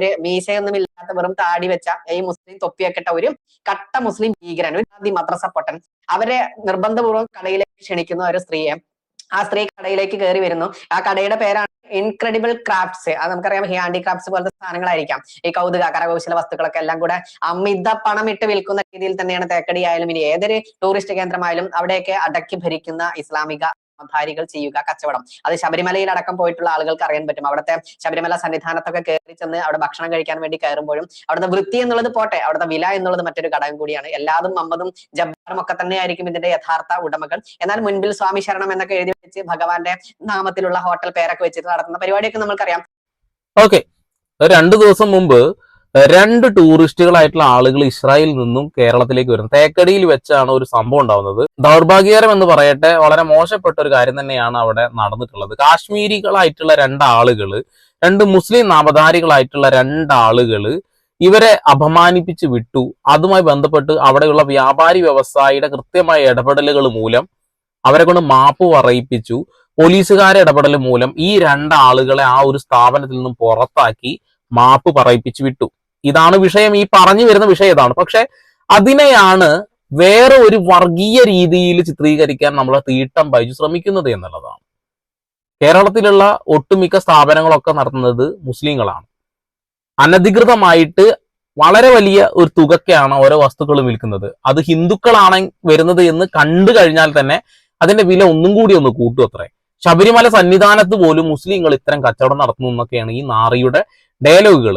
ഒരു മീശയൊന്നുമില്ലാത്ത വെറും താടി വെച്ച ഈ മുസ്ലിം തൊപ്പിയൊക്കെ ഇട്ട ഒരു കട്ട മുസ്ലിം ഭീകരൻ ഒരു ആദ്യ മദ്രസ പൊട്ടൻ അവരെ നിർബന്ധപൂർവം കടയിലേക്ക് ക്ഷണിക്കുന്ന ഒരു സ്ത്രീയെ ആ സ്ത്രീ കടയിലേക്ക് കയറി വരുന്നു. ആ കടയുടെ പേരാണ് ഇൻക്രെഡിബിൾ ക്രാഫ്റ്റ്സ് അത് നമുക്കറിയാം ഹാൻഡിക്രാഫ്റ്റ്സ് പോലത്തെ സാധനങ്ങളായിരിക്കാം. ഈ കൗതുക കരകൗശല വസ്തുക്കളൊക്കെ എല്ലാം കൂടെ അമിത പണം ഇട്ട് വിൽക്കുന്ന രീതിയിൽ തന്നെയാണ് തേക്കടി ആയാലും ഇനി ഏതൊരു ടൂറിസ്റ്റ് കേന്ദ്രമായാലും അവിടെയൊക്കെ അടക്കി ഭരിക്കുന്ന ഇസ്ലാമിക ധാരികൾ ചെയ്യുക കച്ചവടം. അത് ശബരിമലയിൽ അടക്കം പോയിട്ടുള്ള ആളുകൾക്ക് അറിയാൻ പറ്റും. അവിടുത്തെ ശബരിമല സന്നിധാനത്തൊക്കെ കയറി ചെന്ന് അവിടെ ഭക്ഷണം കഴിക്കാൻ വേണ്ടി കയറുമ്പോഴും അവിടുത്തെ വൃത്തി എന്നുള്ളത് പോട്ടെ അവിടുത്തെ വില എന്നുള്ളത് മറ്റൊരു ഘടകം കൂടിയാണ്. എല്ലാതും മമ്മതും ജബ്ബാറും ഒക്കെ തന്നെയായിരിക്കും ഇതിന്റെ യഥാർത്ഥ ഉടമകൾ. എന്നാൽ മുൻപിൽ സ്വാമി ശരണം എന്നൊക്കെ എഴുതി വെച്ച് ഭഗവാന്റെ നാമത്തിലുള്ള ഹോട്ടൽ പേരൊക്കെ വെച്ചിട്ട് നടത്തുന്ന പരിപാടിയൊക്കെ നമുക്കറിയാം ഓക്കെ രണ്ടു ദിവസം മുമ്പ് രണ്ട് ടൂറിസ്റ്റുകളായിട്ടുള്ള ആളുകൾ ഇസ്രായേലിൽ നിന്നും കേരളത്തിലേക്ക് വരുന്നത് തേക്കടിയിൽ വെച്ചാണ് ഒരു സംഭവം ഉണ്ടാവുന്നത്. ദൗർഭാഗ്യകരം എന്ന് പറയട്ടെ വളരെ മോശപ്പെട്ട ഒരു കാര്യം തന്നെയാണ് അവിടെ നടന്നിട്ടുള്ളത്. കാശ്മീരികളായിട്ടുള്ള രണ്ടാളുകൾ രണ്ട് മുസ്ലിം നാമധാരികളായിട്ടുള്ള രണ്ടാളുകൾ ഇവരെ അപമാനിപ്പിച്ച് വിട്ടു. അതുമായി ബന്ധപ്പെട്ട് അവിടെയുള്ള വ്യാപാരി വ്യവസായിയുടെ കൃത്യമായ ഇടപെടലുകൾ മൂലം അവരെ കൊണ്ട് മാപ്പ് പറയിപ്പിച്ചു. പോലീസുകാരെ ഇടപെടൽ മൂലം ഈ രണ്ടാളുകളെ ആ ഒരു സ്ഥാപനത്തിൽ നിന്നും പുറത്താക്കി മാപ്പ് പറയിപ്പിച്ചു വിട്ടു. ഇതാണ് വിഷയം ഈ പറഞ്ഞു വരുന്ന വിഷയം ഇതാണ്. പക്ഷെ അതിനെയാണ് വേറെ ഒരു വർഗീയ രീതിയിൽ ചിത്രീകരിക്കാൻ നമ്മൾ തീട്ടം ബൈജു ശ്രമിക്കുന്നത് എന്നുള്ളതാണ്. കേരളത്തിലുള്ള ഒട്ടുമിക്ക സ്ഥാപനങ്ങളൊക്കെ നടത്തുന്നത് മുസ്ലിങ്ങളാണ്. അനധികൃതമായിട്ട് വളരെ വലിയ ഒരു തുകയ്ക്കാണ് ഓരോ വസ്തുക്കളും വിൽക്കുന്നത്. അത് ഹിന്ദുക്കളാണ് വരുന്നത് എന്ന് കണ്ടു കഴിഞ്ഞാൽ തന്നെ അതിന്റെ വില ഒന്നും കൂടി ഒന്ന് കൂട്ടും അത്രേ. ശബരിമല സന്നിധാനത്ത് പോലും മുസ്ലിങ്ങൾ ഇത്തരം കച്ചവടം നടത്തുന്നു എന്നൊക്കെയാണ് ഈ നാറിയുടെ ഡയലോഗുകൾ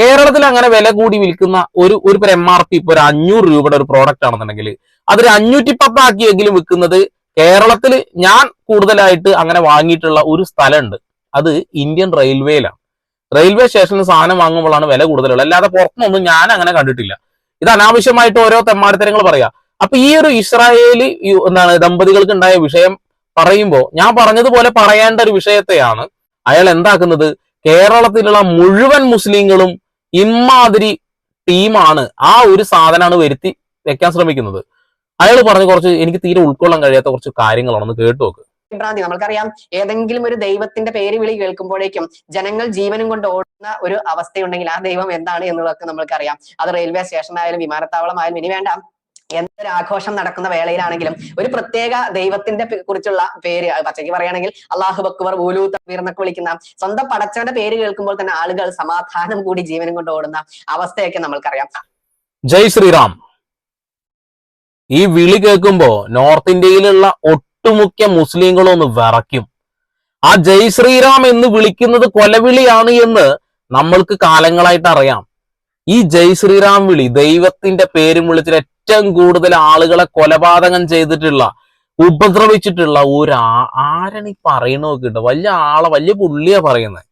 കേരളത്തിൽ അങ്ങനെ വില കൂടി വിൽക്കുന്ന ഒരു ഒരു എം ആർ പി ഇപ്പൊ ഒരു അഞ്ഞൂറ് രൂപയുടെ ഒരു പ്രോഡക്റ്റ് ആണെന്നുണ്ടെങ്കിൽ അതൊരു അഞ്ഞൂറ്റി പത്താക്കിയെങ്കിലും വിൽക്കുന്നത് കേരളത്തിൽ ഞാൻ കൂടുതലായിട്ട് അങ്ങനെ വാങ്ങിയിട്ടുള്ള ഒരു സ്ഥലമുണ്ട്. അത് ഇന്ത്യൻ റെയിൽവേയിലാണ്. റെയിൽവേ സ്റ്റേഷനിൽ സാധനം വാങ്ങുമ്പോഴാണ് വില കൂടുതലുള്ളത്. അല്ലാതെ പുറത്തുനിന്നൊന്നും ഞാൻ അങ്ങനെ കണ്ടിട്ടില്ല. ഇത് അനാവശ്യമായിട്ട് ഓരോ തെമ്മാടിത്തരങ്ങൾ പറയാ. അപ്പൊ ഈ ഒരു ഇസ്രായേലി എന്താണ് ദമ്പതികൾക്ക് ഉണ്ടായ വിഷയം പറയുമ്പോൾ ഞാൻ പറഞ്ഞതുപോലെ പറയേണ്ട ഒരു വിഷയത്തെയാണ് അയാൾ എന്താക്കുന്നത്? കേരളത്തിലുള്ള മുഴുവൻ മുസ്ലിങ്ങളും ഇമാതിരി ടീമാണ്. ആ ഒരു സാധനമാണ് വരുത്തി വെക്കാൻ ശ്രമിക്കുന്നത്. അയാൾ പറഞ്ഞ് കുറച്ച് എനിക്ക് തീരെ ഉൾക്കൊള്ളാൻ കഴിയാത്ത കുറച്ച് കാര്യങ്ങളാണെന്ന് കേട്ടു നോക്ക്. നമ്മൾക്കറിയാം ഏതെങ്കിലും ഒരു ദൈവത്തിന്റെ പേര് വിളി കേൾക്കുമ്പോഴേക്കും ജനങ്ങൾ ജീവനും കൊണ്ട് ഓടുന്ന ഒരു അവസ്ഥയുണ്ടെങ്കിൽ ആ ദൈവം എന്താണ് എന്നുള്ളതൊക്കെ നമ്മൾക്കറിയാം. അത് റെയിൽവേ സ്റ്റേഷൻ ആയാലും വിമാനത്താവളമായാലും ഇനി വേണ്ട. എന്തൊരു ആഘോഷം നടക്കുന്ന വേളയിലാണെങ്കിലും ഒരു പ്രത്യേക ദൈവത്തിന്റെ കുറിച്ചുള്ള പേര് പച്ചയ്ക്ക് പറയുകയാണെങ്കിൽ അള്ളാഹു ബക്കുവർ ഊലു തബീർ എന്നൊക്കെ വിളിക്കുന്ന സ്വന്തം പടച്ചവന്റെ പേര് കേൾക്കുമ്പോൾ തന്നെ ആളുകൾ സമാധാനം കൂടി ജീവനും കൊണ്ട് ഓടുന്ന അവസ്ഥയൊക്കെ നമ്മൾക്കറിയാം. ജയ് ശ്രീറാം. ഈ വിളി കേൾക്കുമ്പോ നോർത്ത് ഇന്ത്യയിലുള്ള ഒട്ടുമുക്ക മുസ്ലിങ്ങളും ഒന്ന് വിറയ്ക്കും. ആ ജയ് ശ്രീറാം എന്ന് വിളിക്കുന്നത് കൊലവിളിയാണ് എന്ന് നമ്മൾക്ക് കാലങ്ങളായിട്ട് അറിയാം. ഈ ജയ് ശ്രീറാം വിളി ദൈവത്തിന്റെ പേരും വിളിച്ചിട്ട് ഏറ്റവും കൂടുതൽ ആളുകളെ കൊലപാതകം ചെയ്തിട്ടുള്ള ഉപദ്രവിച്ചിട്ടുള്ള ഒരു ആരണി ഈ പറയണ കേട്ടോ വലിയ ആളെ വലിയ പുള്ളിയാ പറയുന്നത്.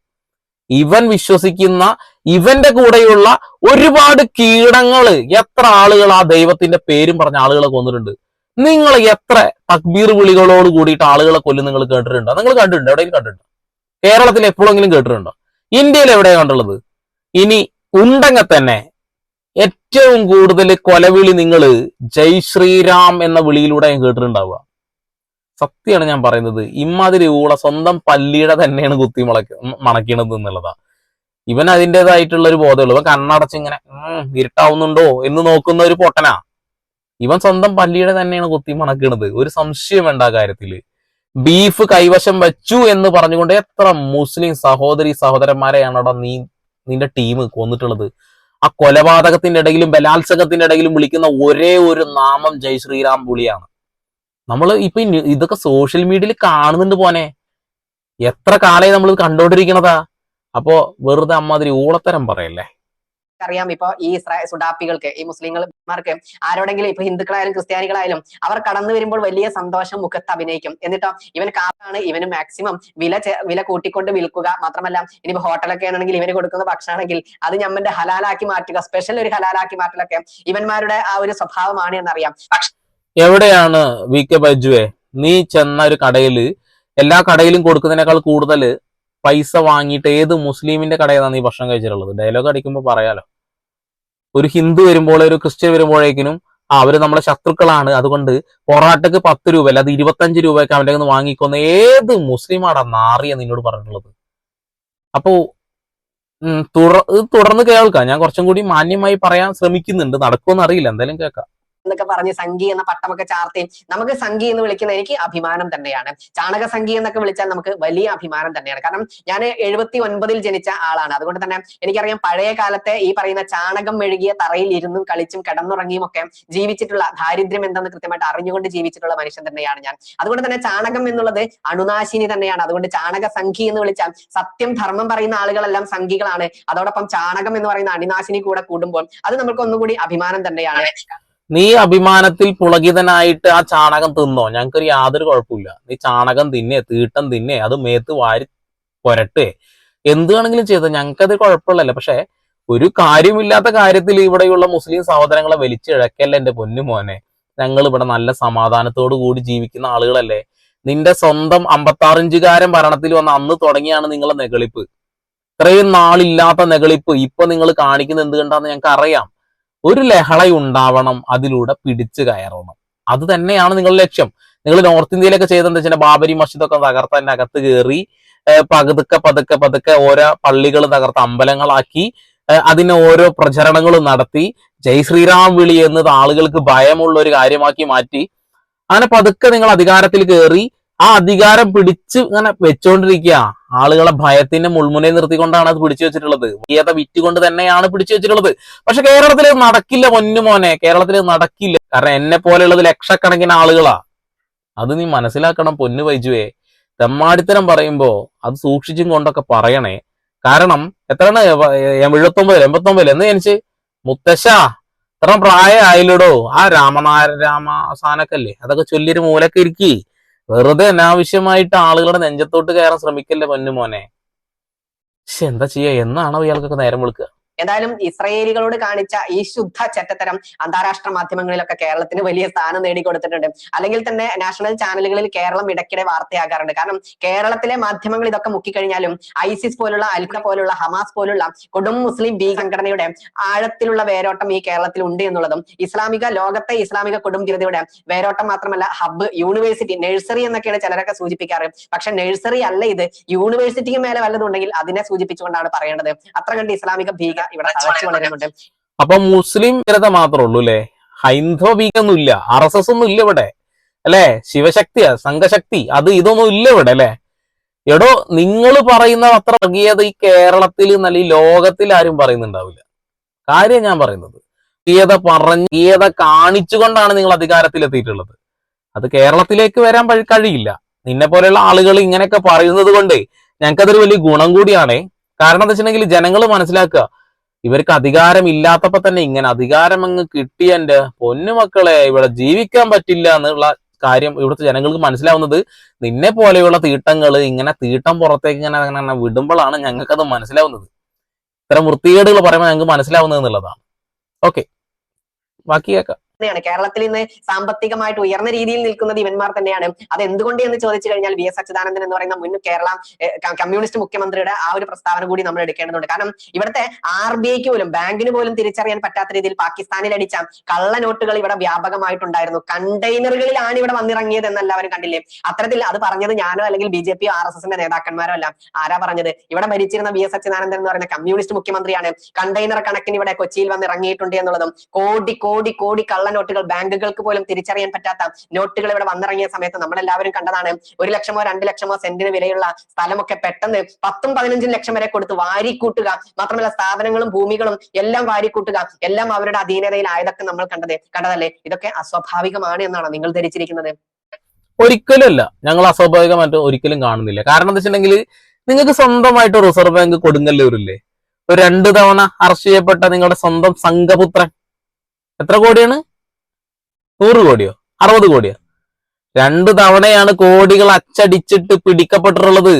ഇവൻ വിശ്വസിക്കുന്ന ഇവന്റെ കൂടെയുള്ള ഒരുപാട് കീടങ്ങൾ എത്ര ആളുകൾ ആ ദൈവത്തിന്റെ പേരും പറഞ്ഞ ആളുകളെ കൊന്നിട്ടുണ്ട്? നിങ്ങൾ എത്ര തക്ബീർ വിളികളോട് കൂടിയിട്ട് ആളുകളെ കൊല്ലും നിങ്ങൾ കേട്ടിട്ടുണ്ടോ? നിങ്ങൾ കണ്ടിട്ടുണ്ടോ? എവിടെയെങ്കിലും കണ്ടിട്ടുണ്ടോ? കേരളത്തിൽ എപ്പോഴെങ്കിലും കേട്ടിട്ടുണ്ടോ? ഇന്ത്യയിൽ എവിടെയാണ് കണ്ടുള്ളത്? ഇനി ഉണ്ടെങ്കിൽ തന്നെ ഏറ്റവും കൂടുതൽ കൊലവിളി നിങ്ങൾ ജയ് ശ്രീരാം എന്ന വിളിയിലൂടെ ഞാൻ കേട്ടിട്ടുണ്ടാവുക. സത്യമാണ് ഞാൻ പറയുന്നത്. ഇമാതിരി ഊള സ്വന്തം പല്ലിയുടെ തന്നെയാണ് കുത്തി മുളക്ക മണക്കണത് എന്നുള്ളതാ. ഇവൻ അതിന്റെതായിട്ടുള്ള ഒരു ബോധമുള്ളൂ. ഇവൻ കണ്ണടച്ച് ഇങ്ങനെ ഇരുട്ടാവുന്നുണ്ടോ? എന്ന് നോക്കുന്ന ഒരു പൊട്ടനാ. ഇവൻ സ്വന്തം പല്ലിയുടെ തന്നെയാണ് കുത്തി മണക്കണത്. ഒരു സംശയം വേണ്ട ആ കാര്യത്തിൽ. ബീഫ് കൈവശം വെച്ചു എന്ന് പറഞ്ഞുകൊണ്ട് എത്ര മുസ്ലിം സഹോദരി സഹോദരന്മാരെയാണടാ നീ നിന്റെ ടീം കൊന്നിട്ടുള്ളത്. ആ കൊലപാതകത്തിന്റെ ഇടയിലും ബലാത്സംഗത്തിന്റെ ഇടയിലും വിളിക്കുന്ന ഒരേ ഒരു നാമം ജയ് ശ്രീറാം പുളിയാണ്. നമ്മൾ ഇപ്പൊ ഇതൊക്കെ സോഷ്യൽ മീഡിയയിൽ കാണുന്നുണ്ട് പോനെ. എത്ര കാലമായി നമ്മൾ കണ്ടോണ്ടിരിക്കണതാ അപ്പോ വെറുതെ അമ്മാതിരി ഊളത്തരം പറയല്ലേ? അറിയാം ഇപ്പൊ ഈ സുഡാപ്പികൾക്ക് ഈ മുസ്ലിങ്ങൾമാർക്ക് ആരോടെങ്കിലും ഇപ്പൊ ഹിന്ദുക്കളായാലും ക്രിസ്ത്യാനികളായാലും അവർ കടന്നു വരുമ്പോൾ വലിയ സന്തോഷം മുഖത്ത് അഭിനയിക്കും. എന്നിട്ടോ ഇവൻ കാറാണ് ഇവന് മാക്സിമം വില വില കൂട്ടിക്കൊണ്ട് വിൽക്കുക. മാത്രമല്ല ഇനിയിപ്പോ ഹോട്ടലൊക്കെ ആണെങ്കിൽ ഇവന് കൊടുക്കുന്ന ഭക്ഷണമാണെങ്കിൽ അത് ഞമ്മന്റെ ഹലാലാക്കി മാറ്റുക. സ്പെഷ്യൽ ഒരു ഹലാലാക്കി മാറ്റലൊക്കെ ഇവന്മാരുടെ ആ ഒരു സ്വഭാവമാണ് എന്നറിയാം. എവിടെയാണ് വി കെ ബജുവെ നീ ചെന്ന ഒരു കടയിൽ എല്ലാ കടയിലും കൊടുക്കുന്നതിനേക്കാൾ കൂടുതൽ പൈസ വാങ്ങിയിട്ട് ഏത് മുസ്ലിമിന്റെ കടയിലാണ് നീ ഭക്ഷണം കഴിച്ചിട്ടുള്ളത്? ഡയലോഗ് അടിക്കുമ്പോൾ പറയാലോ. ഒരു ഹിന്ദു വരുമ്പോൾ ഒരു ക്രിസ്ത്യൻ വരുമ്പോഴേക്കിനും അവർ നമ്മളെ ശത്രുക്കളാണ്. അതുകൊണ്ട് പൊറാട്ടക്ക് പത്ത് രൂപ അല്ല അത് ഇരുപത്തഞ്ച് രൂപയൊക്കെ അവന്റെ നിന്ന് വാങ്ങിക്കുന്ന ഏത് മുസ്ലിമാടാ നാറിയ നിന്നോട് പറഞ്ഞിട്ടുള്ളത്? അപ്പോ തുടർ- തുടർന്ന് കേൾക്കാം. ഞാൻ കുറച്ചും കൂടി മാന്യമായി പറയാൻ ശ്രമിക്കുന്നുണ്ട്. നടക്കുമെന്ന് അറിയില്ല. എന്തായാലും കേൾക്കാം. എന്നൊക്കെ പറഞ്ഞ് സംഘി എന്ന പട്ടമൊക്കെ ചാർത്തി നമുക്ക് സംഘി എന്ന് വിളിക്കുന്ന എനിക്ക് അഭിമാനം തന്നെയാണ്. ചാണക സംഘി എന്നൊക്കെ വിളിച്ചാൽ നമുക്ക് വലിയ അഭിമാനം തന്നെയാണ്. കാരണം ഞാൻ എഴുപത്തി ഒൻപതിൽ ജനിച്ച ആളാണ്. അതുകൊണ്ട് തന്നെ എനിക്കറിയാം പഴയ കാലത്തെ ഈ പറയുന്ന ചാണകം മെഴുകിയ തറയിൽ ഇരുന്നും കളിച്ചും കിടന്നുറങ്ങിയും ഒക്കെ ജീവിച്ചിട്ടുള്ള ദാരിദ്ര്യം എന്തെന്ന് കൃത്യമായിട്ട് അറിഞ്ഞുകൊണ്ട് ജീവിച്ചിട്ടുള്ള മനുഷ്യൻ തന്നെയാണ് ഞാൻ. അതുകൊണ്ട് തന്നെ ചാണകം എന്നുള്ളത് അണുനാശിനി തന്നെയാണ്. അതുകൊണ്ട് ചാണക സംഘി എന്ന് വിളിച്ചാൽ സത്യം ധർമ്മം പറയുന്ന ആളുകളെല്ലാം സംഘികളാണ്. അതോടൊപ്പം ചാണകം എന്ന് പറയുന്ന അണുനാശിനി കൂടെ കൂടുമ്പോൾ അത് നമുക്ക് ഒന്നുകൂടി അഭിമാനം തന്നെയാണ്. നീ അഭിമാനത്തിൽ പുളകിതനായിട്ട് ആ ചാണകം തിന്നോ? ഞങ്ങൾക്കൊരു യാതൊരു കുഴപ്പമില്ല നീ ചാണകം തിന്നേ തീട്ടം തിന്നേ അത് മേത്ത് വാരി പുരട്ടെ. എന്ത് ചെയ്ത ഞങ്ങൾക്ക് ഞങ്ങൾക്കത് കുഴപ്പമില്ലല്ലോ. പക്ഷെ ഒരു കാര്യമില്ലാത്ത കാര്യത്തിൽ ഇവിടെയുള്ള മുസ്ലിം സഹോദരങ്ങളെ വലിച്ചിഴക്കല്ല എന്റെ പൊന്നു മോനെ. ഞങ്ങൾ ഇവിടെ നല്ല സമാധാനത്തോടു കൂടി ജീവിക്കുന്ന ആളുകളല്ലേ. നിന്റെ സ്വന്തം അമ്പത്താറിഞ്ചുകാരൻ ഭരണത്തിൽ വന്ന അന്ന് തുടങ്ങിയാണ് നിങ്ങളെ നെകളിപ്പ് ഇത്രയും നാളില്ലാത്ത നെകളിപ്പ് ഇപ്പൊ നിങ്ങൾ കാണിക്കുന്നത് എന്ത് കണ്ടാന്ന് ഞങ്ങൾക്ക് അറിയാം ഒരു ലഹള ഉണ്ടാവണം അതിലൂടെ പിടിച്ചു കയറണം. അത് തന്നെയാണ് നിങ്ങളുടെ ലക്ഷ്യം. നിങ്ങൾ നോർത്ത് ഇന്ത്യയിലൊക്കെ ചെയ്തെന്ന് വെച്ചാൽ ബാബരി മസ്ജിദൊക്കെ തകർത്ത് അതിന്റെ അകത്ത് കയറി പതുക്കെ പതുക്കെ പതുക്കെ ഓരോ പള്ളികൾ തകർത്ത് അമ്പലങ്ങളാക്കി അതിന് ഓരോ പ്രചരണങ്ങളും നടത്തി ജയ് ശ്രീറാം വിളി എന്നത് ആളുകൾക്ക് ഭയമുള്ള ഒരു കാര്യമാക്കി മാറ്റി അങ്ങനെ പതുക്കെ നിങ്ങൾ അധികാരത്തിൽ കയറി ആ അധികാരം പിടിച്ച് ഇങ്ങനെ വെച്ചോണ്ടിരിക്കുക ആളുകളെ ഭയത്തിന്റെ മുൾമുനെ നിർത്തിക്കൊണ്ടാണ് അത് പിടിച്ചു വെച്ചിട്ടുള്ളത്. ഏത വിറ്റുകൊണ്ട് തന്നെയാണ് പിടിച്ചു വെച്ചിട്ടുള്ളത്. പക്ഷെ കേരളത്തിൽ നടക്കില്ല പൊന്നു മോനെ. കേരളത്തിൽ നടക്കില്ല. കാരണം എന്നെ പോലെയുള്ളത് ലക്ഷക്കണക്കിന് ആളുകളാ. അത് നീ മനസ്സിലാക്കണം പൊന്നു വൈജുവേ തെമ്മാടിത്തരം പറയുമ്പോ അത് സൂക്ഷിച്ചും കൊണ്ടൊക്കെ പറയണേ. കാരണം എത്രയാണ്? എഴുപത്തൊമ്പതിൽ എൺപത്തൊമ്പതിൽ എന്ന് ജനിച്ച്? മുത്തശ്ശ ഇത്ര പ്രായമായില്ലടോ? ആ രാമനാര സാനക്കല്ലേ അതൊക്കെ ചൊല്ലിയൊരു മൂലക്കെ വെറുതെ അനാവശ്യമായിട്ട് ആളുകളുടെ നെഞ്ചത്തോട്ട് കയറാൻ ശ്രമിക്കല്ലേ പൊന്നു മോനെ പക്ഷെ എന്താ ചെയ്യാ? എന്നാണോ ഇയാൾക്കൊക്കെ നേരം വിളിക്കുക? എന്തായാലും ഇസ്രയേലികളോട് കാണിച്ച ഈ ശുദ്ധ ചെറ്റത്തരം അന്താരാഷ്ട്ര മാധ്യമങ്ങളിലൊക്കെ കേരളത്തിന് വലിയ സ്ഥാനം നേടിക്കൊടുത്തിട്ടുണ്ട്. അല്ലെങ്കിൽ തന്നെ നാഷണൽ ചാനലുകളിൽ കേരളം ഇടയ്ക്കിടെ വാർത്തയാകാറുണ്ട്. കാരണം കേരളത്തിലെ മാധ്യമങ്ങൾ ഇതൊക്കെ മുക്കിക്കഴിഞ്ഞാലും ഐസിസ് പോലുള്ള അൽഖ പോലുള്ള ഹമാസ് പോലുള്ള കൊടും മുസ്ലിം ഭീ സംഘടനയുടെ ആഴത്തിലുള്ള വേരോട്ടം ഈ കേരളത്തിൽ ഉണ്ട് എന്നുള്ളതും ഇസ്ലാമിക ലോകത്തെ ഇസ്ലാമിക കൊടും ജനതയുടെ വേരോട്ടം മാത്രമല്ല ഹബ്ബ് യൂണിവേഴ്സിറ്റി നഴ്സറി എന്നൊക്കെയാണ് ചിലരൊക്കെ സൂചിപ്പിക്കാറ്. പക്ഷെ നഴ്സറി അല്ല ഇത്. യൂണിവേഴ്സിറ്റിക്ക് മേലെ വല്ലതുണ്ടെങ്കിൽ അതിനെ സൂചിപ്പിച്ചുകൊണ്ടാണ് പറയേണ്ടത്. അത്ര കണ്ട് ഇസ്ലാമിക ഭീക ഇവിടെ തഴച്ചു വളരുന്നുണ്ട്. അപ്പൊ മുസ്ലിം ജനത മാത്രമേ ഉള്ളൂ അല്ലെ? ഹൈന്ദവ ഭീകരൊന്നും ഇല്ല ആർ എസ് എസ് ഒന്നും ഇല്ല ഇവിടെ. അല്ലെ? ശിവശക്തിയാ സംഘശക്തി. അത് ഇതൊന്നും ഇല്ല ഇവിടെ അല്ലെ? എടോ നിങ്ങൾ പറയുന്ന അത്ര വർഗീയത ഈ കേരളത്തിൽ നല്ല ഈ ലോകത്തിൽ ആരും പറയുന്നുണ്ടാവില്ല. കാര്യം ഞാൻ പറയുന്നത് വർഗീയത പറഞ്ഞ് വർഗീയത കാണിച്ചുകൊണ്ടാണ് നിങ്ങൾ അധികാരത്തിൽ എത്തിയിട്ടുള്ളത്. അത് കേരളത്തിലേക്ക് വരാൻ കഴിയില്ല. നിന്നെ പോലെയുള്ള ആളുകൾ ഇങ്ങനെയൊക്കെ പറയുന്നത് കൊണ്ട് ഞങ്ങൾക്കതൊരു വലിയ ഗുണം കൂടിയാണ്. കാരണം എന്താ വെച്ചിട്ടുണ്ടെങ്കിൽ ജനങ്ങൾ മനസ്സിലാക്കുക ഇവർക്ക് അധികാരം ഇല്ലാത്തപ്പോ തന്നെ ഇങ്ങനെ അധികാരം അങ്ങ് കിട്ടിയ എന്റെ പൊന്നുമക്കളെ ഇവിടെ ജീവിക്കാൻ പറ്റില്ല എന്നുള്ള കാര്യം ഇവിടുത്തെ ജനങ്ങൾക്ക് മനസ്സിലാവുന്നത്. നിന്നെ പോലെയുള്ള തീട്ടങ്ങൾ ഇങ്ങനെ തീട്ടം പുറത്തേക്ക് ഇങ്ങനെ അങ്ങനെ വിടുമ്പോഴാണ് ഞങ്ങൾക്കത് മനസ്സിലാവുന്നത്. ഇത്തരം വൃത്തികേടുകൾ പറയുമ്പോൾ ഞങ്ങൾക്ക് മനസ്സിലാവുന്നത് എന്നുള്ളതാണ്. ഓക്കെ. ബാക്കി കേൾക്കാം. തന്നെയാണ്. കേരളത്തിൽ ഇന്ന് സാമ്പത്തികമായിട്ട് ഉയർന്ന രീതിയിൽ നിൽക്കുന്നത് ഇവന്മാർ തന്നെയാണ്. അത് എന്തുകൊണ്ട് എന്ന് ചോദിച്ചു കഴിഞ്ഞാൽ വി എസ് അച്യുതാനന്ദൻ എന്ന് പറയുന്ന മുൻ കേരള കമ്മ്യൂണിസ്റ്റ് മുഖ്യമന്ത്രിയുടെ ആ ഒരു പ്രസ്താവന കൂടി നമ്മൾ എടുക്കേണ്ടതുണ്ട്. കാരണം ഇവിടുത്തെ ആർ ബി ഐക്ക് പോലും ബാങ്കിന് പോലും തിരിച്ചറിയാൻ പറ്റാത്ത രീതിയിൽ പാകിസ്ഥാനിൽ അടിച്ച കള്ള നോട്ടുകൾ ഇവിടെ വ്യാപകമായിട്ടുണ്ടായിരുന്നു. കണ്ടെയ്നറുകളിലാണ് ഇവിടെ വന്നിറങ്ങിയത് എന്ന് എല്ലാവരും കണ്ടില്ലേ? അത്തരത്തിൽ അത് പറഞ്ഞത് ഞാനോ അല്ലെങ്കിൽ B J P R S എസിന്റെ നേതാക്കന്മാരോ അല്ല. ആരാ പറഞ്ഞത്? ഇവിടെ ഭരിച്ചിരുന്ന വി എസ് അച്യുതാനന്ദൻ എന്ന് പറയുന്ന കമ്മ്യൂണിസ്റ്റ് മുഖ്യമന്ത്രിയാണ് കണ്ടെയ്നർ കണക്കിന് ഇവിടെ കൊച്ചിയിൽ വന്ന് ഇറങ്ങിയിട്ടുണ്ട് എന്നുള്ളതും കോടി കോടി കോടി കള്ള നോട്ടുകൾ ബാങ്കുകൾക്ക് പോലും തിരിച്ചറിയാൻ പറ്റാത്ത നോട്ടുകൾ ഇവിടെ വന്നിറങ്ങിയ സമയത്ത് നമ്മളെല്ലാവരും കണ്ടതാണ്. ഒരു ലക്ഷമോ രണ്ട് ലക്ഷമോ സെന്റിന് വിലയുള്ള സ്ഥലമൊക്കെ പെട്ടെന്ന് പത്തും പതിനഞ്ചും ലക്ഷം വരെ കൊടുത്ത് വാരിക്കൂട്ടുക. മാത്രമല്ല സ്ഥാപനങ്ങളും ഭൂമികളും എല്ലാം വാരിക്കൂട്ടുക. എല്ലാം അവരുടെ അധീനതയിൽ അധീനതയിലായതൊക്കെ നമ്മൾ കണ്ടത് കണ്ടതല്ലേ? ഇതൊക്കെ അസ്വാഭാവികമാണ് എന്നാണ് നിങ്ങൾ ധരിച്ചിരിക്കുന്നത്. ഒരിക്കലുമല്ല. ഞങ്ങൾ അസ്വാഭാവികമായിട്ട് ഒരിക്കലും കാണുന്നില്ല. കാരണം എന്താ വെച്ചിട്ടുണ്ടെങ്കിൽ നിങ്ങൾക്ക് സ്വന്തമായിട്ട് റിസർവ് ബാങ്ക് കൊടുങ്ങല്ലൂരില്ലേ? ഒരു രണ്ട് തവണ അറസ്റ്റ് ചെയ്യപ്പെട്ട നിങ്ങളുടെ സ്വന്തം സംഘപുത്രൻ എത്ര കോടിയാണ്? നൂറ് കോടിയോ? അറുപത് കോടിയോ? രണ്ടു തവണയാണ് കോടികൾ അച്ചടിച്ചിട്ട് പിടിക്കപ്പെട്ടിട്ടുള്ളത്.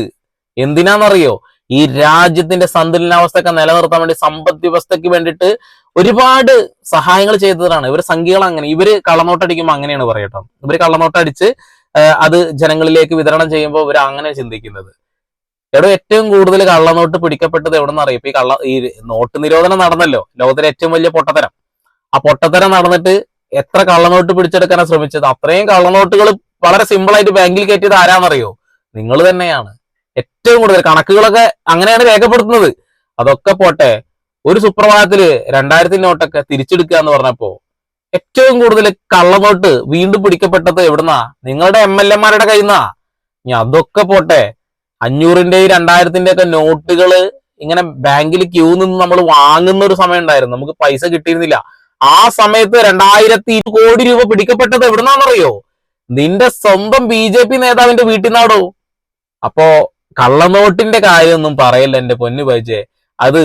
എന്തിനാണെന്നറിയോ ഈ രാജ്യത്തിന്റെ സന്തുലനാവസ്ഥയൊക്കെ നിലനിർത്താൻ വേണ്ടി സമ്പദ് വ്യവസ്ഥയ്ക്ക് വേണ്ടിയിട്ട് ഒരുപാട് സഹായങ്ങൾ ചെയ്തതാണ്. ഇവർ സംഖ്യകൾ അങ്ങനെ ഇവർ കള്ളനോട്ടടിക്കുമ്പോൾ അങ്ങനെയാണ് പറയട്ടോ. ഇവർ കള്ളനോട്ടടിച്ച് അത് ജനങ്ങളിലേക്ക് വിതരണം ചെയ്യുമ്പോൾ ഇവർ അങ്ങനെ ചിന്തിക്കുന്നത്. എവിടെ ഏറ്റവും കൂടുതൽ കള്ളനോട്ട് പിടിക്കപ്പെട്ടത് എവിടെ നിന്ന് അറിയാം ഈ കള്ള ഈ നോട്ട് നിരോധനം നടന്നല്ലോ. ലോകത്തിലെ ഏറ്റവും വലിയ പൊട്ടത്തരം. ആ പൊട്ടത്തരം നടന്നിട്ട് എത്ര കള്ളനോട്ട് പിടിച്ചെടുക്കാനാണ് ശ്രമിച്ചത്? അത്രയും കള്ളനോട്ടുകൾ വളരെ സിമ്പിൾ ആയിട്ട് ബാങ്കിൽ കയറ്റിയത് ആരാന്നറിയോ? നിങ്ങൾ തന്നെയാണ്. ഏറ്റവും കൂടുതൽ കണക്കുകളൊക്കെ അങ്ങനെയാണ് രേഖപ്പെടുത്തുന്നത്. അതൊക്കെ പോട്ടെ ഒരു സുപ്രഭാതത്തിൽ രണ്ടായിരത്തി നോട്ടൊക്കെ തിരിച്ചെടുക്കുക എന്ന് പറഞ്ഞപ്പോ ഏറ്റവും കൂടുതൽ കള്ളനോട്ട് വീണ്ടും പിടിക്കപ്പെട്ടത് എവിടുന്നാ? നിങ്ങളുടെ എം എൽ എമാരുടെ കയ്യിൽ ഇനി അതൊക്കെ പോട്ടെ അഞ്ഞൂറിന്റെയും രണ്ടായിരത്തിന്റെ ഒക്കെ നോട്ടുകൾ ഇങ്ങനെ ബാങ്കിൽ ക്യൂ നിന്ന് നമ്മൾ വാങ്ങുന്ന ഒരു സമയം ഉണ്ടായിരുന്നു. നമുക്ക് പൈസ കിട്ടിയിരുന്നില്ല. ആ സമയത്ത് രണ്ടായിരത്തി കോടി രൂപ പിടിക്കപ്പെട്ടത് എവിടുന്നാണെന്നറിയോ? നിന്റെ സ്വന്തം ബി ജെ പി നേതാവിന്റെ വീട്ടിൽ നിന്നാടോ. അപ്പോ കള്ളനോട്ടിന്റെ കാര്യമൊന്നും പറയല്ല എന്റെ പൊന്നു പൈജെ അത്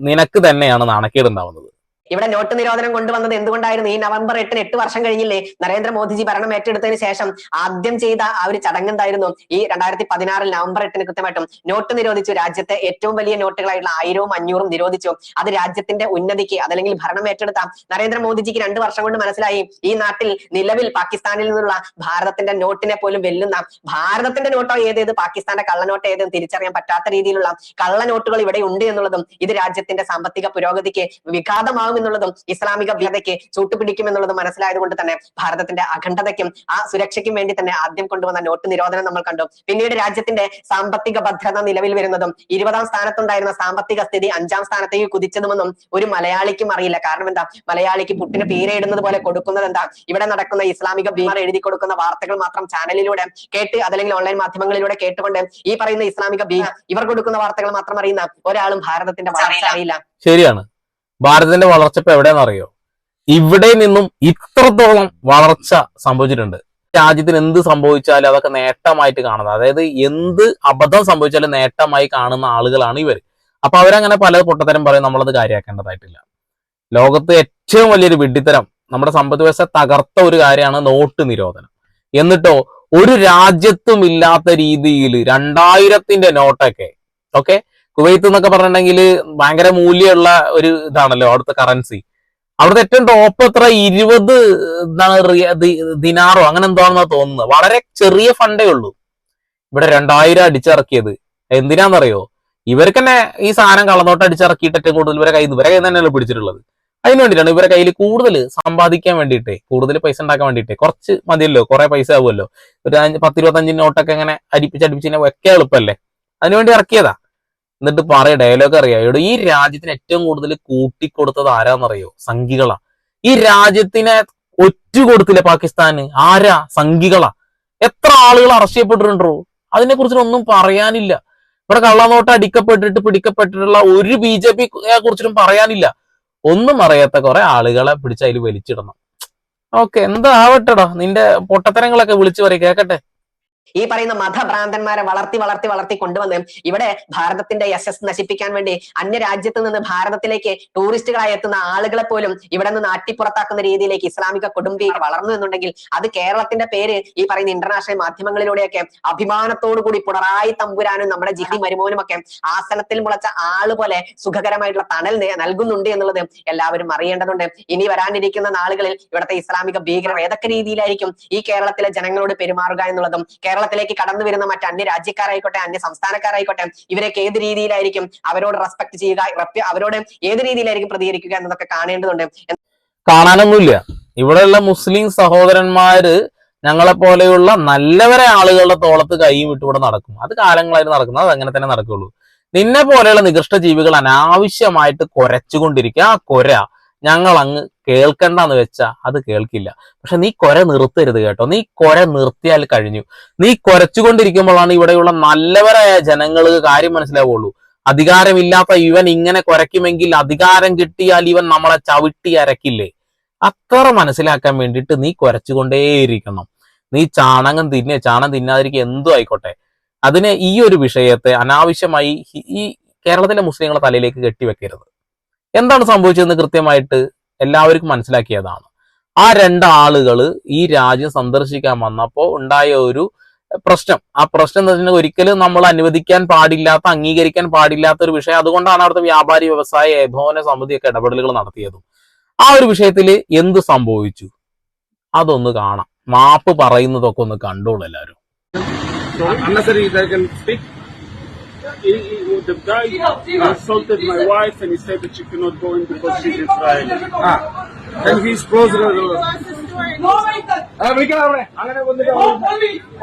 നിനക്ക് തന്നെയാണ് നാണക്കേടുണ്ടാവുന്നത് ഇവിടെ നോട്ട് നിരോധനം കൊണ്ടുവന്നത് എന്തുകൊണ്ടായിരുന്നു? ഈ നവംബർ എട്ടിന് എട്ട് വർഷം കഴിഞ്ഞില്ലേ? നരേന്ദ്രമോദിജി ഭരണം ഏറ്റെടുത്തതിന് ശേഷം ആദ്യം ചെയ്ത ആ ഒരു ചടങ്ങ് എന്തായിരുന്നു? ഈ രണ്ടായിരത്തി പതിനാറിൽ നവംബർ എട്ടിന് കൃത്യമായിട്ടും നോട്ട് നിരോധിച്ചു. രാജ്യത്തെ ഏറ്റവും വലിയ നോട്ടുകളായിട്ടുള്ള ആയിരവും അഞ്ഞൂറും നിരോധിച്ചു. അത് രാജ്യത്തിന്റെ ഉന്നതിക്ക് അതല്ലെങ്കിൽ ഭരണം ഏറ്റെടുത്ത നരേന്ദ്രമോദിജിക്ക് രണ്ട് വർഷം കൊണ്ട് മനസ്സിലായി. ഈ നാട്ടിൽ നിലവിൽ പാകിസ്ഥാനിൽ നിന്നുള്ള ഭാരതത്തിന്റെ നോട്ടിനെ പോലും വെല്ലുന്ന ഭാരതത്തിന്റെ നോട്ടോ ഏതേത്? പാകിസ്ഥാന്റെ കള്ളനോട്ട് ഏതെന്ന് തിരിച്ചറിയാൻ പറ്റാത്ത രീതിയിലുള്ള കള്ളനോട്ടുകൾ ഇവിടെ ഉണ്ട് എന്നുള്ളതും ഇത് രാജ്യത്തിന്റെ സാമ്പത്തിക പുരോഗതിക്ക് വിഘാതമാകും എന്നുള്ളതും ഇസ്ലാമിക ഭീതയ്ക്ക് ചൂട്ടുപിടിക്കും എന്നുള്ളതും മനസ്സിലായത് കൊണ്ട് തന്നെ ഭാരതത്തിന്റെ അഖണ്ഡതയ്ക്കും ആ സുരക്ഷയ്ക്കും വേണ്ടി തന്നെ ആദ്യം കൊണ്ടുവന്ന നോട്ട് നിരോധനം നമ്മൾ കണ്ടു. പിന്നീട് രാജ്യത്തിന്റെ സാമ്പത്തിക ഭദ്രത നിലവിൽ വരുന്നതും ഇരുപതാം സ്ഥാനത്തുണ്ടായിരുന്ന സാമ്പത്തിക സ്ഥിതി അഞ്ചാം സ്ഥാനത്തേക്ക് കുതിച്ചതുമെന്നും ഒരു മലയാളിക്കും അറിയില്ല. കാരണം എന്താ? മലയാളിക്ക് പുട്ടിന് പേരിടുന്നത് പോലെ കൊടുക്കുന്നത് എന്താ? ഇവിടെ നടക്കുന്ന ഇസ്ലാമിക ഭീമർ എഴുതി കൊടുക്കുന്ന വാർത്തകൾ മാത്രം ചാനലിലൂടെ കേട്ട് അതല്ലെങ്കിൽ ഓൺലൈൻ മാധ്യമങ്ങളിലൂടെ കേട്ടുകൊണ്ട് ഈ പറയുന്ന ഇസ്ലാമിക ഭീമ ഇവർ കൊടുക്കുന്ന വാർത്തകൾ മാത്രം അറിയുന്ന ഒരാളും ഭാരതത്തിന്റെ വളർച്ച അറിയില്ല. ശരിയാണ്. ഭാരതത്തിന്റെ വളർച്ച ഇപ്പൊ എവിടെയെന്നറിയോ ഇവിടെ നിന്നും ഇത്രത്തോളം വളർച്ച സംഭവിച്ചിട്ടുണ്ട്. രാജ്യത്തിന് എന്ത് സംഭവിച്ചാലും അതൊക്കെ നേട്ടമായിട്ട് കാണുന്നത്. അതായത് എന്ത് അബദ്ധം സംഭവിച്ചാലും നേട്ടമായി കാണുന്ന ആളുകളാണ് ഇവർ അപ്പൊ അവരങ്ങനെ പല പൊട്ടത്തരം പറയും നമ്മളത് കാര്യമാക്കേണ്ടതായിട്ടില്ല ലോകത്ത് ഏറ്റവും വലിയൊരു വിഡ്ഢിത്തരം നമ്മുടെ സമ്പദ് വ്യവസ്ഥ തകർത്ത ഒരു കാര്യമാണ് നോട്ട് നിരോധനം. എന്നിട്ടോ ഒരു രാജ്യത്തും ഇല്ലാത്ത രീതിയിൽ രണ്ടായിരത്തിന്റെ നോട്ടൊക്കെ ഓക്കെ? കുവൈത്ത് എന്നൊക്കെ പറഞ്ഞിട്ടുണ്ടെങ്കിൽ ഭയങ്കര മൂല്യമുള്ള ഒരു ഇതാണല്ലോ അവിടുത്തെ കറൻസി അവിടുത്തെ ഏറ്റവും ടോപ്പ് എത്ര? ഇരുപത് എന്താണ് ദിനാറോ? അങ്ങനെ എന്താണെന്ന് തോന്നുന്നത്. വളരെ ചെറിയ ഫണ്ടേ ഉള്ളൂ. ഇവിടെ രണ്ടായിരം അടിച്ചിറക്കിയത്. എന്തിനാന്നറിയോ? ഇവർക്ക് തന്നെ ഈ സാധനം കള്ളനോട്ട് അടിച്ചിറക്കിയിട്ട് ഏറ്റവും കൂടുതൽ ഇവരെ കയ്യിൽ ഇവരെ കയ്യിൽ തന്നെയല്ലേ പിടിച്ചിട്ടുള്ളത്. അതിന് വേണ്ടിയിട്ടാണ് ഇവരെ കയ്യിൽ കൂടുതൽ സമ്പാദിക്കാൻ വേണ്ടിയിട്ടേ കൂടുതൽ പൈസ ഉണ്ടാക്കാൻ വേണ്ടിയിട്ടേ. കുറച്ച് മതിയല്ലോ കുറെ പൈസ ആവുമല്ലോ. ഒരു പത്തിരുപത്തഞ്ചിന് നോട്ടൊക്കെ ഇങ്ങനെ അടിപ്പിച്ച് വെക്കാൻ എളുപ്പമല്ലേ? അതിനുവേണ്ടി ഇറക്കിയതാ. എന്നിട്ട് പറയ ഡയലോഗ് അറിയാം. ഈ രാജ്യത്തിന് ഏറ്റവും കൂടുതൽ കൂട്ടിക്കൊടുത്തത് ആരാന്നറിയോ? സംഘികളാ. ഈ രാജ്യത്തിനെ ഒറ്റ കൊടുത്തില്ല പാകിസ്ഥാന്? ആരാ? സംഘികളാ. എത്ര ആളുകൾ അറസ്റ്റ് ചെയ്യപ്പെട്ടിട്ടുണ്ടോ? അതിനെ കുറിച്ചൊന്നും പറയാനില്ല. ഇവിടെ കള്ളനോട്ട് അടിക്കപ്പെട്ടിട്ട് പിടിക്കപ്പെട്ടിട്ടുള്ള ഒരു ബി ജെ പി കുറിച്ചിട്ടും പറയാനില്ല. ഒന്നും അറിയാത്ത കുറെ ആളുകളെ പിടിച്ച് അതിൽ വലിച്ചിടണം. ഓക്കെ എന്താ ആവട്ടെടാ നിന്റെ പൊട്ടത്തരങ്ങളൊക്കെ വിളിച്ചു പറയും കേക്കട്ടെ? ഈ പറയുന്ന മതഭ്രാന്തന്മാരെ വളർത്തി വളർത്തി വളർത്തി കൊണ്ടുവന്ന് ഇവിടെ ഭാരതത്തിന്റെ യശസ് നശിപ്പിക്കാൻ വേണ്ടി അന്യ രാജ്യത്ത് നിന്ന് ഭാരതത്തിലേക്ക് ടൂറിസ്റ്റുകളായി എത്തുന്ന ആളുകളെ പോലും ഇവിടെ നിന്ന് നാട്ടിപ്പുറത്താക്കുന്ന രീതിയിലേക്ക് ഇസ്ലാമിക കുടുംബി വളർന്നു എന്നുണ്ടെങ്കിൽ അത് കേരളത്തിന്റെ പേര് ഈ പറയുന്ന ഇന്റർനാഷണൽ മാധ്യമങ്ങളിലൂടെയൊക്കെ അഭിമാനത്തോടു കൂടി പിണറായി തമ്പുരാനും നമ്മുടെ ജിഹി മരുമോനും ഒക്കെ ആസനത്തിൽ മുളച്ച ആൾ പോലെ സുഖകരമായിട്ടുള്ള തണൽ നൽകുന്നുണ്ട് എന്നുള്ളത് എല്ലാവരും അറിയേണ്ടതുണ്ട്. ഇനി വരാനിരിക്കുന്ന നാളുകളിൽ ഇവിടുത്തെ ഇസ്ലാമിക ഭീകരർ ഏതൊക്കെ രീതിയിലായിരിക്കും ഈ കേരളത്തിലെ ജനങ്ങളോട് പെരുമാറുക എന്നുള്ളതും കേരളത്തിലേക്ക് കടന്നു വരുന്ന മറ്റ് അന്യ രാജ്യക്കാരായിക്കോട്ടെ അന്യ സംസ്ഥാനക്കാരായിക്കോട്ടെ ഇവരൊക്കെ ഏത് രീതിയിലായിരിക്കും അവരോട് റെസ്പെക്ട് ചെയ്യുക അവരോട് ഏത് രീതിയിലായിരിക്കും പ്രതികരിക്കുക എന്നതൊക്കെ കാണേണ്ടതുണ്ട്. കാണാനൊന്നുമില്ല. ഇവിടെയുള്ള മുസ്ലിം സഹോദരന്മാര് ഞങ്ങളെ പോലെയുള്ള നല്ലവരെ ആളുകളുടെ തോളത്ത് കൈയും വിട്ടുകൂടെ നടക്കും. അത് കാലങ്ങളായിട്ട് നടക്കുന്നത് അത് അങ്ങനെ തന്നെ നടക്കുള്ളൂ. നിന്നെ പോലെയുള്ള നികൃഷ്ട ജീവികൾ അനാവശ്യമായിട്ട് കൊരച്ചുകൊണ്ടിരിക്കുക. ആ കൊര ഞങ്ങൾ അങ്ങ് കേൾക്കണ്ടെന്ന് വെച്ചാ അത് കേൾക്കില്ല. പക്ഷെ നീ കൊര നിർത്തരുത് കേട്ടോ. നീ കൊര നിർത്തിയാൽ കഴിഞ്ഞു. നീ കുരച്ചുകൊണ്ടിരിക്കുമ്പോഴാണ് ഇവിടെയുള്ള നല്ലവരായ ജനങ്ങൾക്ക് കാര്യം മനസ്സിലാവുള്ളൂ. അധികാരമില്ലാത്ത ഇവൻ ഇങ്ങനെ കുരയ്ക്കുമെങ്കിൽ അധികാരം കിട്ടിയാൽ ഇവൻ നമ്മളെ ചവിട്ടി അരക്കില്ലേ അത്ര മനസ്സിലാക്കാൻ വേണ്ടിയിട്ട് നീ കുരച്ചുകൊണ്ടേയിരിക്കണം. നീ ചാണകം തിന്നെ ചാണകം തിന്നാതിരിക്കുക എന്തും ആയിക്കോട്ടെ. അതിനെ ഈ ഒരു വിഷയത്തെ അനാവശ്യമായി ഈ കേരളത്തിലെ മുസ്ലിങ്ങളെ തലയിലേക്ക് കെട്ടിവെക്കരുത്. എന്താണ് സംഭവിച്ചതെന്ന് കൃത്യമായിട്ട് എല്ലാവർക്കും മനസ്സിലാക്കിയതാണ്. ആ രണ്ടാളുകൾ ഈ രാജ്യം സന്ദർശിക്കാൻ വന്നപ്പോൾ ഉണ്ടായ ഒരു പ്രശ്നം. ആ പ്രശ്നം എന്ന് വെച്ചിട്ടുണ്ടെങ്കിൽ ഒരിക്കലും നമ്മൾ അനുവദിക്കാൻ പാടില്ലാത്ത അംഗീകരിക്കാൻ പാടില്ലാത്ത ഒരു വിഷയം. അതുകൊണ്ടാണ് അവിടുത്തെ വ്യാപാരി വ്യവസായ ഏകോപന സമിതിയൊക്കെ ഇടപെടലുകൾ നടത്തിയതും. ആ ഒരു വിഷയത്തിൽ എന്ത് സംഭവിച്ചു? അതൊന്ന് കാണാം. മാപ്പ് പറയുന്നതൊക്കെ ഒന്ന് കണ്ടോളൂ എല്ലാവരും. He, he, the guy assaulted my wife and he said that she cannot go in because she's Israeli. Ah. And he's brother. Ah, we can have അങ്ങനെ വന്നിട്ട്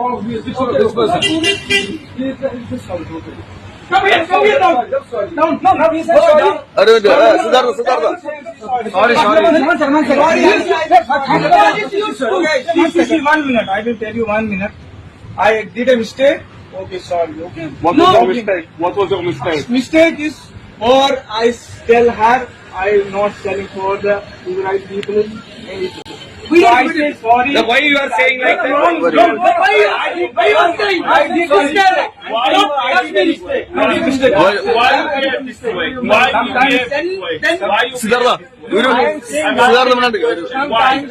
Oh, he is this one, this person. He is- he is this one, okay. Come here, Okay, sorry. Okay. What was No, your okay. mistake? What was your mistake? Mistake is, or I tell her I am not selling for the right people. and We so I say sorry. Then why you are saying like that? Wrong, wrong. Why you why you are saying? I did mistake. Why No, you I did a mistake. I did a mistake. Why, why you behave this way? Why you behave this way? Why you Siddhartha ഒരു I am saying Siddhartha മിണ്ടാണ്ട് ഒരു sometimes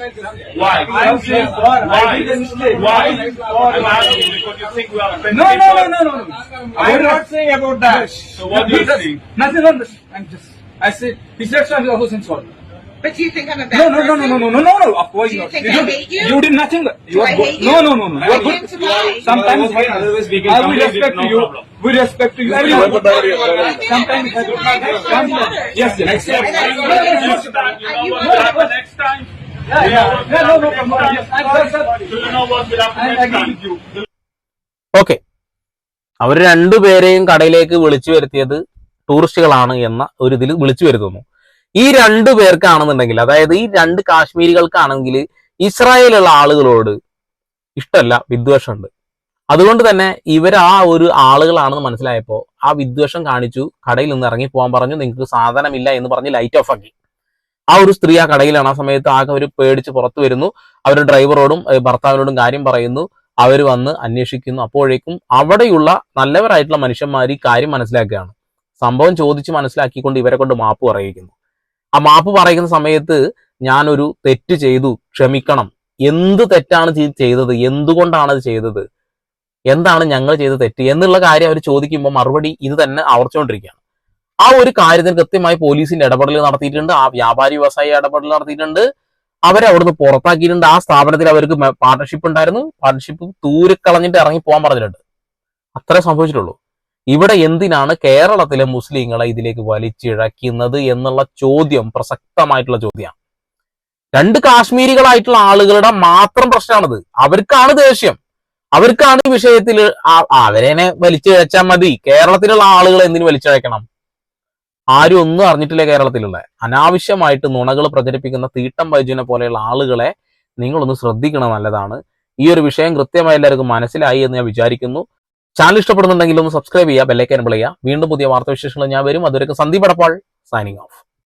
Why? I am saying sorry. Why? I did a mistake. Why? Sorry. I'm asking because you think we are offending No, no, no, people. no, no, no. I am not saying about that. So what do you Because- think? Nothing on this. I'm just. I said he said something. I was sorry. But do you think I'm a bad No, no, no, no, person? no, no, no, no, no. Of course Do you not. think You I did- hate you? You did nothing. You Do are I good. hate you? No, no, no, no. I You are good. came to lie. Sometimes Otherwise we can I will respect no you. problem. We respect you. Everyone. Sometimes I my Sometimes. Yes, yes. Next time, next time, you know You what happen next time? Yeah, yeah. Yeah, no, no, no, next yes, time? I accept. Do you know what will happen next time? you. Okay അവർ രണ്ടുപേരെയും കടയിലേക്ക് വിളിച്ചു വരുത്തിയത് ടൂറിസ്റ്റുകളാണ് എന്ന ഒരു ഇതിൽ വിളിച്ചു വരുത്തുന്നു ഈ രണ്ടു പേർക്കാണെന്നുണ്ടെങ്കിൽ അതായത് ഈ രണ്ട് കാശ്മീരികൾക്കാണെങ്കിൽ ഇസ്രായേലുള്ള ആളുകളോട് ഇഷ്ടമല്ല വിദ്വേഷമുണ്ട്. അതുകൊണ്ട് തന്നെ ഇവർ ആ ഒരു ആളുകളാണെന്ന് മനസ്സിലായപ്പോൾ ആ വിദ്വേഷം കാണിച്ചു കടയിൽ നിന്ന് ഇറങ്ങി പോകാൻ പറഞ്ഞു നിങ്ങൾക്ക് സാധനമില്ല എന്ന് പറഞ്ഞ് ലൈറ്റ് ഓഫ് ആക്കി. ആ ഒരു സ്ത്രീ ആ കടയിലാണ്. ആ സമയത്ത് ആകെ അവർ പേടിച്ച് പുറത്തു വരുന്നു. അവർ ഡ്രൈവറോടും ഭർത്താവിനോടും കാര്യം പറയുന്നു. അവർ വന്ന് അന്വേഷിക്കുന്നു. അപ്പോഴേക്കും അവിടെയുള്ള നല്ലവരായിട്ടുള്ള മനുഷ്യന്മാർ ഈ കാര്യം മനസ്സിലാക്കുകയാണ്. സംഭവം ചോദിച്ച് മനസ്സിലാക്കിക്കൊണ്ട് ഇവരെ കൊണ്ട് മാപ്പ് പറയിക്കുന്നു. ആ മാപ്പ് പറയുന്ന സമയത്ത് ഞാനൊരു തെറ്റ് ചെയ്തു ക്ഷമിക്കണം. എന്ത് തെറ്റാണ് ചെയ്- ചെയ്തത്? എന്തുകൊണ്ടാണ് അത് ചെയ്തത്? എന്താണ് ഞങ്ങൾ ചെയ്ത തെറ്റ്? എന്നുള്ള കാര്യം അവർ ചോദിക്കുമ്പോൾ മറുപടി ഇത് തന്നെ ആവർത്തിച്ചുകൊണ്ടിരിക്കുകയാണ് ആ ഒരു കാര്യത്തിന് കൃത്യമായി പോലീസിന്റെ ഇടപെടൽ നടത്തിയിട്ടുണ്ട് ആ വ്യാപാരി വ്യവസായി ഇടപെടൽ നടത്തിയിട്ടുണ്ട്. അവരെ അവിടുന്ന് പുറത്താക്കിയിട്ടുണ്ട്. ആ സ്ഥാപനത്തിൽ അവർക്ക് പാർട്ണർഷിപ്പ് ഉണ്ടായിരുന്നു. പാർട്ണർഷിപ്പ് തൂരിക്കളഞ്ഞിട്ട് ഇറങ്ങി പോകാൻ പറഞ്ഞിട്ടുണ്ട്. അത്രേ സംഭവിച്ചിട്ടുള്ളൂ. ഇവിടെ എന്തിനാണ് കേരളത്തിലെ മുസ്ലിങ്ങളെ ഇതിലേക്ക് വലിച്ചിഴക്കുന്നത് എന്നുള്ള ചോദ്യം പ്രസക്തമായിട്ടുള്ള ചോദ്യമാണ്. രണ്ട് കാശ്മീരികളായിട്ടുള്ള ആളുകളുടെ മാത്രം പ്രശ്നമാണിത്. അവർക്കാണ് ദേഷ്യം. അവർക്കാണ് ഈ വിഷയത്തിൽ അവരെ വലിച്ചിഴച്ചാൽ മതി. കേരളത്തിലുള്ള ആളുകൾ എന്തിനു വലിച്ചിഴക്കണം? ആരും ഒന്നും അറിഞ്ഞിട്ടില്ല കേരളത്തിലുള്ള? അനാവശ്യമായിട്ട് നുണകൾ പ്രചരിപ്പിക്കുന്ന തീട്ടം വൈജുവിനെ പോലെയുള്ള ആളുകളെ നിങ്ങളൊന്ന് ശ്രദ്ധിക്കണം നല്ലതാണ്. ഈ ഒരു വിഷയം കൃത്യമായി എല്ലാവർക്കും മനസ്സിലായി എന്ന് ഞാൻ വിചാരിക്കുന്നു. ചാനൽ ഇഷ്ടപ്പെടുന്നുണ്ടെങ്കിൽ ഒന്ന് സബ്സ്ക്രൈബ് ചെയ്യുക ബെല്ലൈക്കൻ എനബിൾ ചെയ്യുക. വീണ്ടും പുതിയ വാർത്താവിശേഷങ്ങൾ ഞാൻ വരും. അതുവരെ സന്ദീപ് എടപ്പാൾ സൈനിങ് ഓഫ്